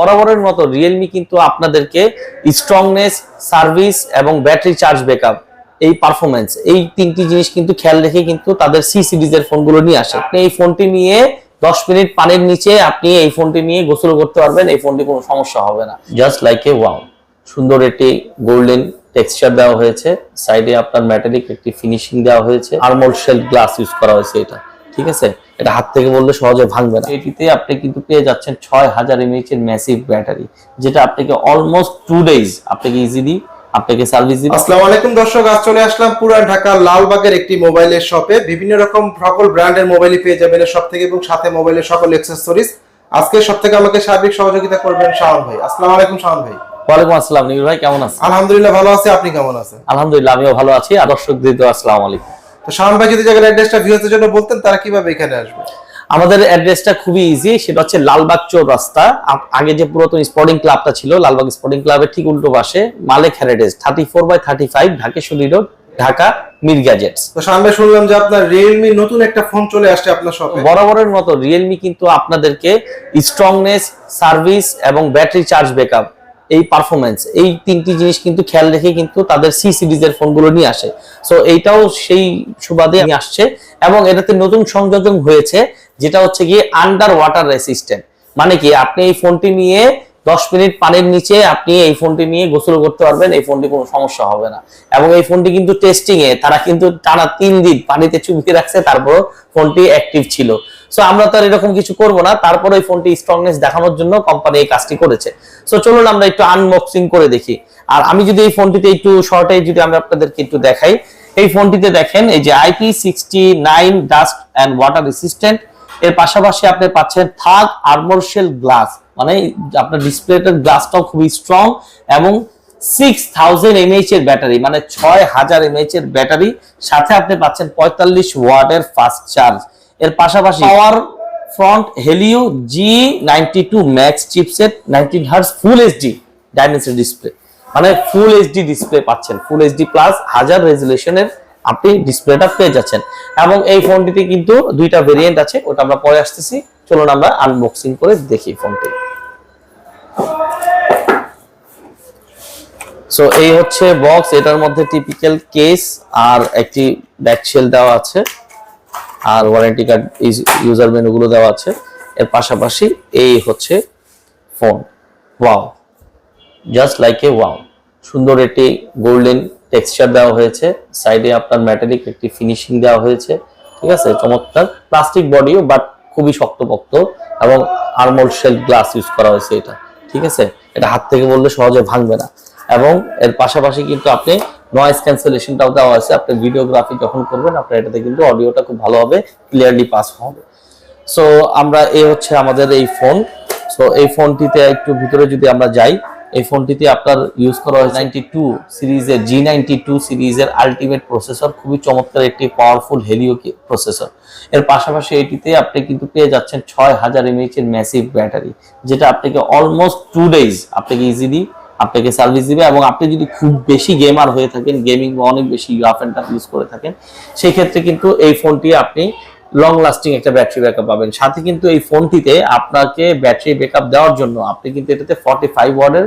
বরাবরের মতো রিয়েলমি কিন্তু আপনাদেরকে স্ট্রংনেস সার্ভিস এবং ব্যাটারি চার্জ ব্যাকআপ এই পারফরমেন্স এই তিনটি জিনিস কিন্তু খেয়াল রেখে কিন্তু তাদের সি সিরিজের ফোনগুলো নিয়ে আসে। আপনি এই ফোনটি নিয়ে দশ মিনিট পানির নিচে আপনি এই ফোনটি নিয়ে গোসল করতে পারবেন, এই ফোনটি কোনো সমস্যা হবে না। জাস্ট লাইক এ ওয়াও সুন্দর একটি গোল্ডেন টেক্সচার দেওয়া হয়েছে। সাইডে আপনার ম্যাটালিক একটি ফিনিশিং দেওয়া হয়েছে। আর্মল শেল গ্লাস ইউজ করা হয়েছে এটা। ঠিক আছে? এটা হাত থেকে বললে সহজে ভাঙবে না। এটিতে আপনি কিন্তু পেয়ে যাচ্ছেন ছয় হাজার এমএইচ এর ম্যাসিভ ব্যাটারি যেটা আপনাকে অলমোস্ট টু ডেজ আপনাকে ইজিলি আপনাকে সার্ভিস দিবে। আসসালামু আলাইকুম দর্শক আজ চলে আসলাম পুরান ঢাকা লালবাগের একটি মোবাইলের শপে বিভিন্ন রকম সকল ব্র্যান্ডের মোবাইলই পেয়ে যাবেন সব থেকে এবং সাথে মোবাইলের সকল অ্যাক্সেসরিজ আজকে সব থেকে আমাকে সার্বিক সহযোগিতা করবেন শাওন ভাই। আসসালামু আলাইকুম শাওন ভাই। ওয়ালাইকুম আসসালাম নিবির ভাই কেমন আছেন? আলহামদুলিল্লাহ ভালো আছি আপনি কেমন আছেন? আলহামদুলিল্লাহ আমিও ভালো আছি। আর দর্শক দিতে আসসালামু আলাইকুম। তো শাওন ভাই যদি জায়গার অ্যাড্রেসটা ভিউয়ারদের জন্য বলতেন তারা কীভাবে এখানে আসবে? আমাদের অ্যাড্রেসটা খুবই ইজি সেটা হচ্ছে লালবাগ চৌর রাস্তা। আগে যে পুরাতন স্পোর্টিং ক্লাবটা ছিল লালবাগ স্পোর্টিং ক্লাবের ঠিক উল্টো পাশে Malek heritage thirty four by thirty five Dhakeshwari road Dhaka Mir gadgets তো ভাই শুনলাম যে আপনার রিয়েলমি নতুন একটা ফোন চলে আসছে আপনার শপে বরাবরের মতো রিয়েলমি কিন্তু আপনাদেরকে স্ট্রংনেস সার্ভিস এবং ব্যাটারি চার্জ ব্যাকআপ এই পারফরমেন্স এই তিনটি জিনিস কিন্তু খেয়াল রেখে কিন্তু তাদের সি সিরিজের ফোনগুলো নিয়ে আসে। সো এইটাও সেই সুবাদে আসছে এবং এটাতে নতুন সংযোজন হয়েছে, যেটা হচ্ছে গিয়ে আন্ডার ওয়াটার রেসিস্ট্যান্ট মানে কি, আপনি এই ফোনটি নিয়ে দশ মিনিট পানির নিচে আপনি এই ফোনটি নিয়ে গোসল করতে পারবেন, এই ফোনটি কোনো সমস্যা হবে না। এবং এই ফোনটি কিন্তু টেস্টিং এ, তারা কিন্তু টানা তিন দিন পানিতে চুবিয়ে রাখছে তারপর ফোনটি অ্যাক্টিভ ছিল। সো আমরা তো আর এরকম কিছু করব না। তারপর এই ফোনটি স্ট্রংনেস দেখানোর জন্য কোম্পানি এই কাজটি করেছে। সো চলুন আমরা একটু আনবক্সিং করে দেখি। আর আমি যদি এই ফোনটিতে একটু শর্টে যদি আমি আপনাদেরকে একটু দেখাই, এই ফোনটিতে দেখেন, এই যে IP sixty nine dust and water resistant এর পাশাপাশি আপনি পাচ্ছেন থার্ড আর্মর শেল গ্লাস মানে আপনার ডিসপ্লেটার গ্লাসটাও খুবই স্ট্রং এবং সিক্স থাউজেন্ড এমএইচ এর ব্যাটারি মানে ছয় হাজার এমএইচ এর ব্যাটারি সাথে আপনি পাচ্ছেন পঁয়তাল্লিশ ওয়াটের ফাস্ট চার্জ এর পাশাপাশি power front Helio G ninety two max chipset nineteen hertz full HD dimension display মানে ফুল এইচডি ডিসপ্লে পাচ্ছেন। ফুল এইচডি প্লাস হাজার রেজুলেশনের আপনি ডিসপ্লেটা পেয়ে যাচ্ছেন। এবং এই ফোনটিতে কিন্তু দুইটা ভেরিয়েন্ট আছে, ওটা আমরা পরে আসতেছি। চলুন আমরা আনবক্সিং করে দেখি ফোনটি সো এই হচ্ছে বক্স এটার মধ্যে টিপিক্যাল কেস আর একটি ব্যাক শেল দেওয়া আছে। আর ওয়ারেন্টি কার্ড ইউজার মেনুগুলো দেওয়া আছে। এর পাশাপাশি এই হচ্ছে phone wow just like a wow সুন্দর একটি গোল্ডেন টেক্সচার দেওয়া হয়েছে। সাইডে আপনার ম্যাটালিক একটি ফিনিশিং দেওয়া হয়েছে। ঠিক আছে? চমৎকার। প্লাস্টিক বডিও বাট খুবই শক্তপোক্ত এবং আর্মল শেল গ্লাস ইউজ করা হয়েছে এটা। ঠিক আছে? এটা হাত থেকে বললে সহজে ভাঙবে না। এবং এর পাশাপাশি কিন্তু আপনি নয়েজ ক্যান্সেলেশনটাও দেওয়া আছে। আপনি ভিডিওগ্রাফি যখন করবেন, আপনার এটাতে কিন্তু অডিওটা খুব ভালোভাবে ক্লিয়ারলি পাস হবে। সো আমরা এই হচ্ছে আমাদের এই ফোন সো এই ফোনটিতে একটু ভিতরে যদি আমরা যাই, এই ফোনটিতে আপনার ইউজ করা হয়েছে নাইনটি টু সিরিজের জি নাইনটি টু সিরিজের আলটিমেট প্রসেসর খুবই চমৎকার একটি পাওয়ারফুল হেলিও প্রসেসর এর পাশাপাশি এটিতে আপনি কিন্তু পেয়ে যাচ্ছেন ছয় হাজার এমএইচ এর ম্যাসিভ ব্যাটারি যেটা আপনাকে অলমোস্ট টু ডেজ আপনাকে ইজিলি আপনাকে সার্ভিস দিবে এবং আপনি যদি খুব বেশি গেমার হয়ে থাকেন গেমিং বা অনেক বেশি রাফ অ্যান্ড ইউজ করে থাকেন, সেই ক্ষেত্রে কিন্তু এই ফোনটি আপনি লং লাস্টিং একটা ব্যাটারি ব্যাকআপ পাবেন। সাথে কিন্তু এই ফোনটিতে আপনাকে ব্যাটারি ব্যাকআপ দেওয়ার জন্য আপনি কিন্তু এটাতে ফর্টি ফাইভ ওয়ার্ডের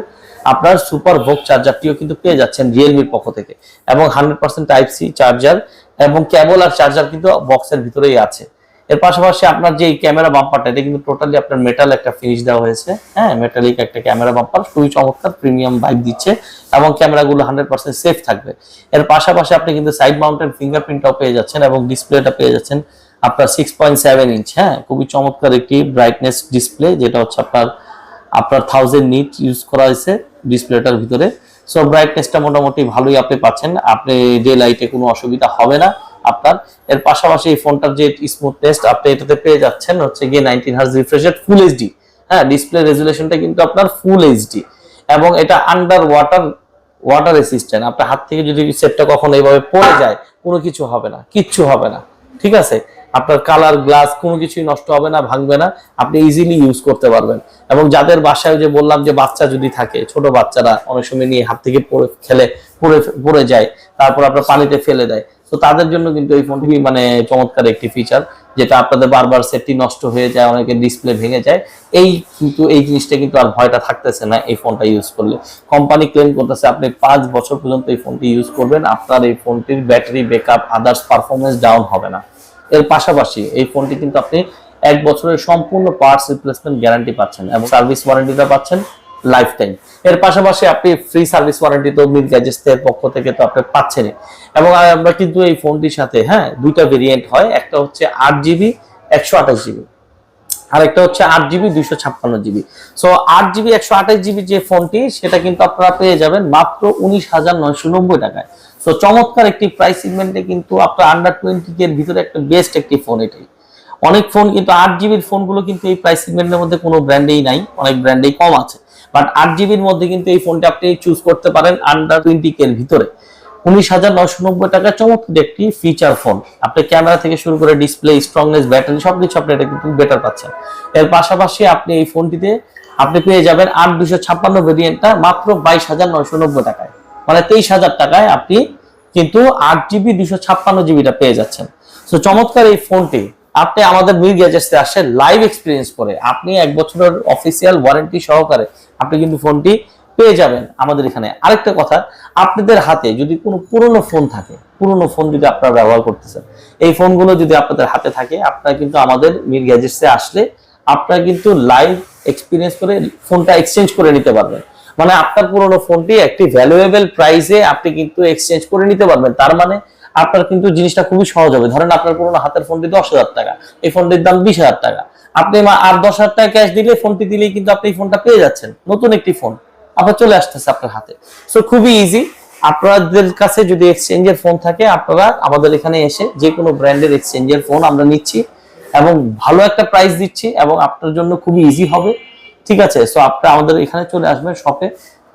আপনার সুপার ভোক চার্জারটিও কিন্তু পেয়ে যাচ্ছেন রিয়েলমির পক্ষ থেকে এবং hundred percent type C charger এবং কেবল আর চার্জার কিন্তু বক্সের ভিতরেই আছে। এর পাশাপাশি আপনার যে ক্যামেরা বাম্পারটা, এটা কিন্তু টোটালি আপনার মেটাল একটা ফিনিশ দেওয়া হয়েছে। হ্যাঁ মেটালিক একটা ক্যামেরা বাম্পার, খুবই চমৎকার প্রিমিয়াম বাইক দিচ্ছে এবং ক্যামেরাগুলো হান্ড্রেড পার্সেন্ট সেফ থাকবে। এর পাশাপাশি আপনি কিন্তু সাইড মাউন্টেড ফিঙ্গারপ্রিন্টটাও পেয়ে যাচ্ছেন এবং ডিসপ্লেটা পেয়ে যাচ্ছেন আপনার সিক্স পয়েন্ট সেভেন ইঞ্চ হ্যাঁ খুবই চমৎকার একটি ব্রাইটনেস ডিসপ্লে যেটা হচ্ছে আপনার আপনার থাউজেন্ড নিট ইউজ করা হয়েছে ডিসপ্লেটার ভিতরে। সো ব্রাইটনেসটা মোটামুটি ভালোই আপনি পাচ্ছেন। আপনি ডে লাইটে কোনো অসুবিধা হবে না। আপনার। এর পাশাপাশি এই ফোনটার যে স্মুথনেস আপনি এটাতে পেয়ে যাচ্ছেন হচ্ছে গিয়ে nineteen hertz refresh full HD হ্যাঁ ডিসপ্লে রেজুলেশনটা কিন্তু আপনার ফুল এইচডি এবং এটা আন্ডার ওয়াটার ওয়াটার রেসিস্ট্যান্ট আপনার হাত থেকে যদি সেটটা কখনো এইভাবে পড়ে যায়, কোনো কিছু হবে না, কিচ্ছু হবে না। ঠিক আছে? আপনার কালার গ্লাস কোনো কিছুই নষ্ট হবে না, ভাঙবে না। আপনি ইজিলি ইউজ করতে পারবেন। এবং যাদের বাসায় যে বললাম যে বাচ্চা যদি থাকে, ছোট বাচ্চারা অনেক সময় নিয়ে হাত থেকে পড়ে খেলে, পড়ে পড়ে যায়, তারপর আপনার পানিতে ফেলে দেয়। তো তাদের জন্য কিন্তু এই ফোনটি মানে চমৎকার একটি ফিচার যেটা আপনাদের বারবার সেটটি নষ্ট হয়ে যায় অনেকে ডিসপ্লে ভেঙে যায়। এই কিন্তু এই জিনিসটা কিন্তু আর ভয়টা থাকতেছে না এই ফোনটা ইউজ করলে। কোম্পানি ক্লেম করতেছে আপনি পাঁচ বছর পর্যন্ত এই ফোনটি ইউজ করবেন, আপনার এই ফোনটির battery backup others performance down হবে না। এর পাশাপাশি এই ফোনটি কিন্তু আপনি এক বছরের সম্পূর্ণ পার্টস রিপ্লেসমেন্ট গ্যারান্টি পাচ্ছেন এবং সার্ভিস ওয়ারেন্টিটা পাচ্ছেন লাইফ টাইম এর পাশাপাশি আপনি ফ্রি সার্ভিস ওয়ারেন্টি তো মিড গ্যাজেস্টের পক্ষ থেকে তো আপনি পাচ্ছেনই। এবং আমরা কিন্তু এই ফোনটির সাথে হ্যাঁ দুইটা ভেরিয়েন্ট হয়। একটা হচ্ছে আট জিবি একশো আঠাশ জিবি আরেকটা হচ্ছে আট জিবি দুইশো ছাপ্পান্ন জিবি সো আট জিবি একশো আঠাশ জিবি যে ফোনটি, সেটা কিন্তু আপনারা পেয়ে যাবেন মাত্র উনিশ হাজার নয়শো নব্বই টাকায়। সো চমৎকার একটি প্রাইস সেগমেন্টে কিন্তু আপনার আন্ডার টোয়েন্টি এর ভিতরে একটা বেস্ট একটি ফোন এটাই। অনেক ফোন কিন্তু আট জিবির ফোনগুলো কিন্তু এই প্রাইস সেগমেন্টের মধ্যে কোনো ব্র্যান্ডেই নাই, অনেক ব্র্যান্ডেই কম আছে। বাট আট জিবির মধ্যে কিন্তু এই ফোনটা আপনি চুজ করতে পারেন আন্ডার টোয়েন্টি এর ভিতরে। উনিশ হাজার টাকা চমৎকার একটি ফিচার ফোন আপনি ক্যামেরা থেকে শুরু করে ডিসপ্লে স্ট্রংনেস ব্যাটারি সবকিছু আপনি এটা কিন্তু বেটার পাচ্ছেন। এর পাশাপাশি আপনি এই ফোনটিতে আপনি পেয়ে যাবেন আট দুশো ছাপ্পান্ন ভেরিয়েন্টটা মাত্র বাইশ হাজার টাকায়। মানে তেইশ হাজার টাকায় আপনি কিন্তু আট জিবি দুশো ছাপ্পান্ন জিবিটা পেয়ে যাচ্ছেন। তো চমৎকার এই ফোনটি আপনি আমাদের মির গ্যাজেটসে আসে লাইভ এক্সপিরিয়েন্স করে। আপনি এক বছরের অফিসিয়াল ওয়ারেন্টি সহকারে আপনি কিন্তু ফোনটি পেয়ে যাবেন। আমাদের এখানে আরেকটা কথা, আপনাদের হাতে যদি কোনো পুরনো ফোন থাকে, পুরনো ফোন যদি আপনারা ব্যবহার করতেছেন, এই ফোনগুলো যদি আপনাদের হাতে থাকে, আপনারা কিন্তু আমাদের মির গ্যাজেটসে আসলে আপনারা কিন্তু লাইভ এক্সপিরিয়েন্স করে ফোনটা এক্সচেঞ্জ করে নিতে পারবেন। মানে আপনার পুরনো ফোনটি একটি ভ্যালুয়েবল প্রাইসে আপনি কিন্তু এক্সচেঞ্জ করে নিতে পারবেন। তার মানে আপনার কিন্তু জিনিসটা খুবই সহজ হবে। ধরেন আপনার পুরোনো হাতের ফোনটি দশ হাজার টাকা, এই ফোনটির দাম বিশ হাজার টাকা। আপনি আর দশ হাজার টাকা ক্যাশ দিলে ফোনটি দিলেই কিন্তু আপনি এই ফোনটা পেয়ে যাচ্ছেন। নতুন একটি ফোন আপনার চলে আসতেছে আপনার হাতে। সো খুবই ইজি আপনাদের কাছে যদি এক্সচেঞ্জের ফোন থাকে, আপনারা আমাদের এখানে এসে যে কোনো ব্র্যান্ডের এক্সচেঞ্জের ফোন আমরা নিচ্ছি এবং ভালো একটা প্রাইস দিচ্ছি এবং আপনার জন্য খুবই ইজি হবে। ঠিক আছে? সো আপনারা আমাদের এখানে চলে আসবেন শপে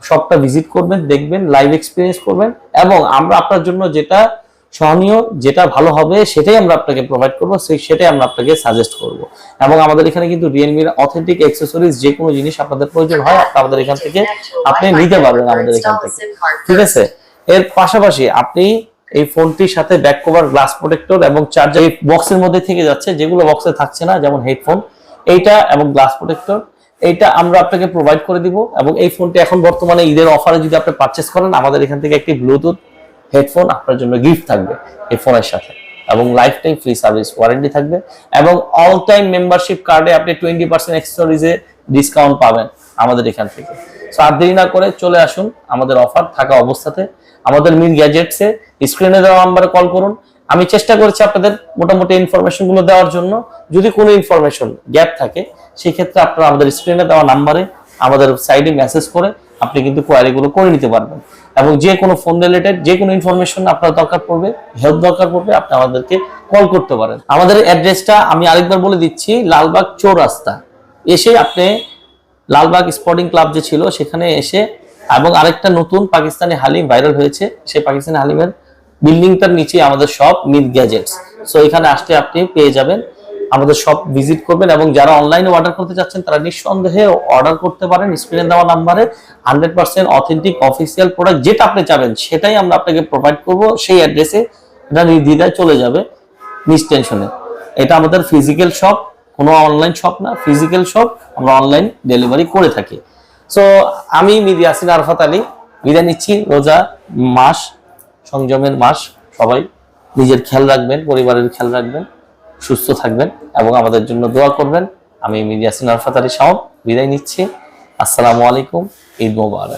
শপটা ভিজিট করবেন, দেখবেন লাইভ এক্সপিরিয়েন্স করবেন এবং আমরা আপনার জন্য যেটা সহনীয় যেটা ভালো হবে সেটাই আমরা আপনাকে প্রোভাইড করব, সেই সেটাই আমরা আপনাকে সাজেস্ট করব। এবং আমাদের এখানে কিন্তু রিয়েলমির অথেন্টিক অ্যাক্সেসরিজ যে কোনো জিনিস আপনাদের প্রয়োজন হয় আমাদের এখান থেকে আপনি নিতে পারবেন আমাদের এখান থেকে। ঠিক আছে? এর পাশাপাশি আপনি এই ফোনটির সাথে ব্যাক কভার গ্লাস প্রোটেক্টর এবং চার্জার এই বক্সের মধ্যে থেকে যাচ্ছে, যেগুলো বক্সে থাকছে না, যেমন হেডফোন এইটা এবং গ্লাস প্রোটেক্টর এইটা আমরা আপনাকে প্রোভাইড করে দিব। এবং এই ফোনটি এখন বর্তমানে ঈদের অফারে যদি আপনি পারচেস করেন, আমাদের এখান থেকে একটি ব্লুটুথ হেডফোন আপনার জন্য গিফট থাকবে এই ফোনের সাথে। এবং life time free service warranty থাকবে। এবং অল টাইম মেম্বারশিপ কার্ডে আপনি টোয়েন্টি পার্সেন্ট এক্সট্রিজে ডিসকাউন্ট পাবেন আমাদের এখান থেকে। সো আর দেরি না করে চলে আসুন আমাদের অফার থাকা অবস্থাতে। আমাদের মিল গ্যাজেটসে স্ক্রিনে দেওয়া নাম্বারে কল করুন। আমি চেষ্টা করছি আপনাদের মোটামুটি ইনফরমেশনগুলো দেওয়ার জন্য। যদি কোনো ইনফরমেশন গ্যাপ থাকে সেই ক্ষেত্রে আপনারা আমাদের স্ক্রিনে দেওয়া নাম্বারে আমাদের সাইডে মেসেজ করে আপনি কিন্তু কোয়ারি গুলো করে নিতে পারবেন। এবং যে কোনো ফোন রিলেটেড যে কোনো ইনফরমেশন আপনার দরকার পড়বে হেল্প দরকার পড়বে, আপনি আমাদেরকে কল করতে পারেন। আমাদের অ্যাড্রেসটা আমি আরেকবার বলে দিচ্ছি, লালবাগ চৌরাস্তা। এসে আপনি লালবাগ স্পোর্টিং ক্লাব যে ছিল, সেখানে এসে এবং আরেকটা নতুন পাকিস্তানি হালিম ভাইরাল হয়েছে, সেই পাকিস্তানি হালিমের বিল্ডিংটার নিচে আমাদের সব মিল গ্যাজেটস সো এখানে আসতে আপনি পেয়ে যাবেন। আমাদের শপ ভিজিট করবেন এবং যারা অনলাইনে অর্ডার করতে চাচ্ছেন, তারা নিঃসন্দেহে অর্ডার করতে পারেন। স্ক্রিনে দেওয়া নাম্বারে hundred percent authentic official product যেটা আপনি চাবেন, সেটাই আমরা আপনাকে প্রোভাইড করব। সেই অ্যাড্রেসে এটা নির্দ্বিধায় চলে যাবে নিস টেনশনে এটা আমাদের ফিজিক্যাল শপ কোনো অনলাইন শপ না ফিজিক্যাল শপ আমরা অনলাইন ডেলিভারি করে থাকি। সো আমি মির ইয়াসিন আরফাত আলী, বিদায় নিচ্ছি। রোজা মাস, সংযমের মাস, সবাই নিজের খেয়াল রাখবেন, পরিবারের খেয়াল রাখবেন। সুস্থ থাকবেন এবং আমাদের জন্য দোয়া করবেন। আমি মির্জাসিন আরফাত আলী শাওন বিদায় নিচ্ছি। আসসালামু আলাইকুম, ঈদ মোবারক।